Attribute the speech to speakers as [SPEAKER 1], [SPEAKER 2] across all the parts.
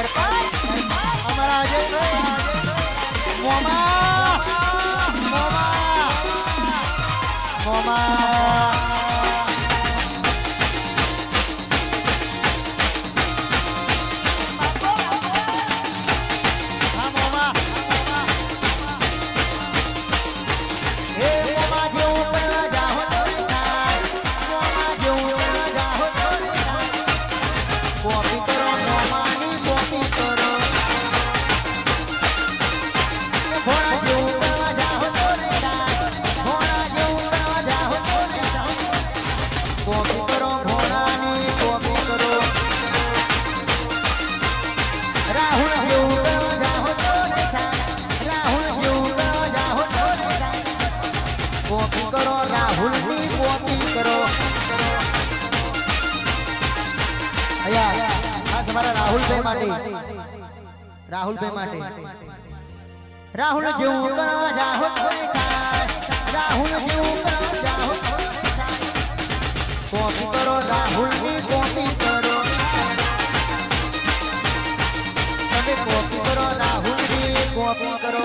[SPEAKER 1] અમારા આજે મોમા. મોમા. મોમા. રાહુલભાઈ માટે. રાહુલભાઈ માટે. રાહુલ જેવું કરવા જાહો કોઈ થાય. રાહુલ જેવું કરવા જાહો કોપી કરો રાહુલની કોપી કરો. કોપી કરો રાહુલની કોપી કરો.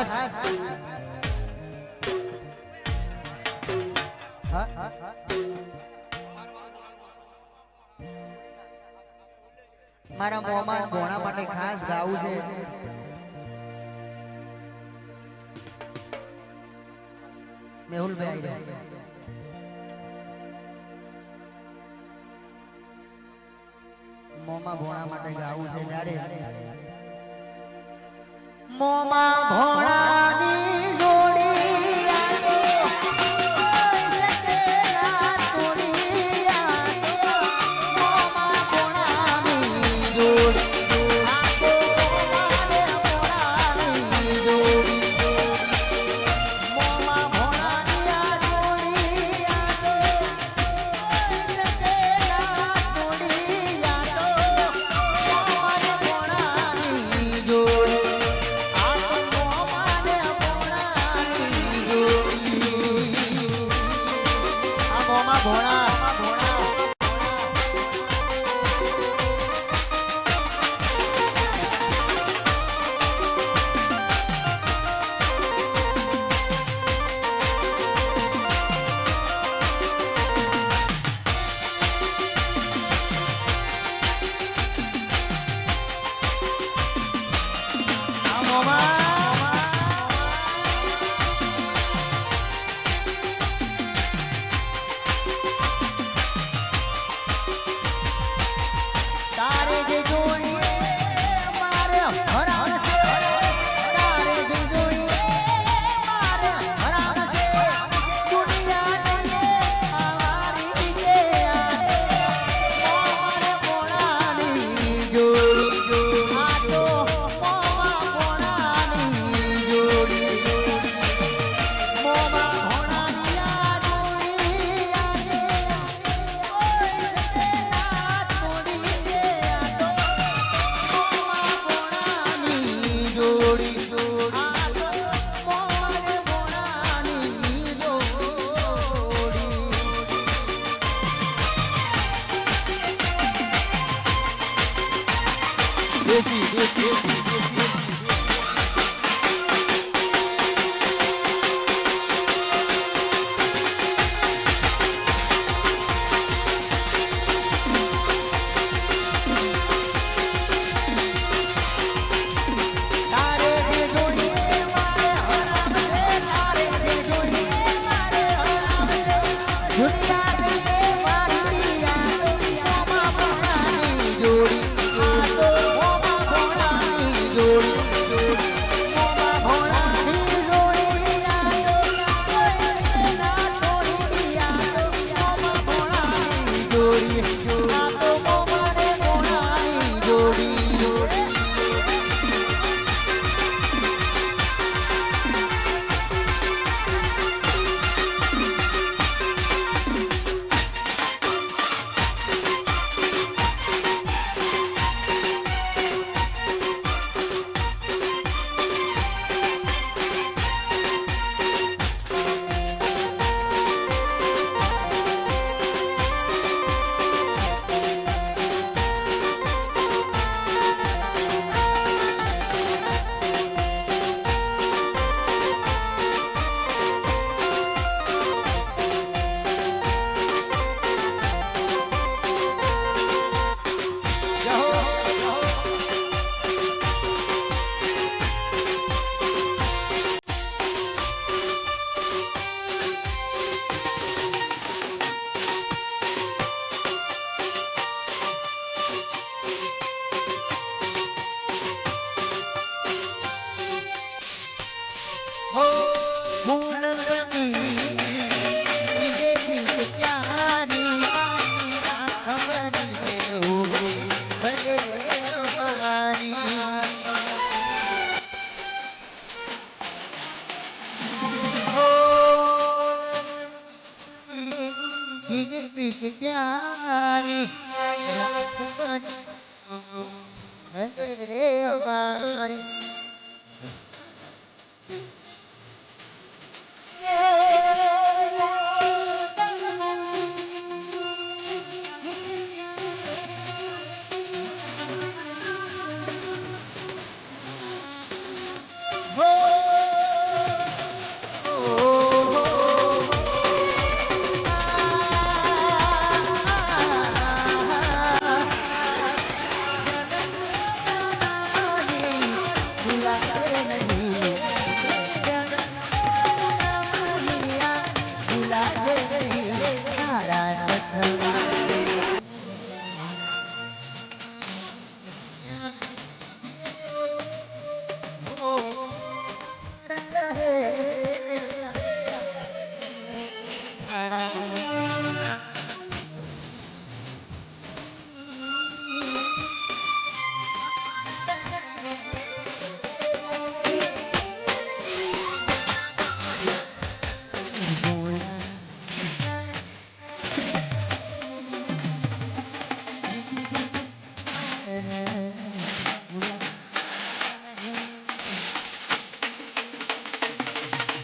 [SPEAKER 1] ઘાસ મારા મોમાં ભોણા માટે ખાસ ગાવું છે. મેહુલભાઈ. મોમાં ભોણા માટે ગાવું છે ત્યારે. মোমা ভরা Come on. 别急别急别急。story.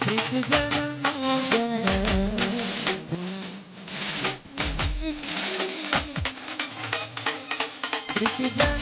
[SPEAKER 1] Pretty girl. Take it down.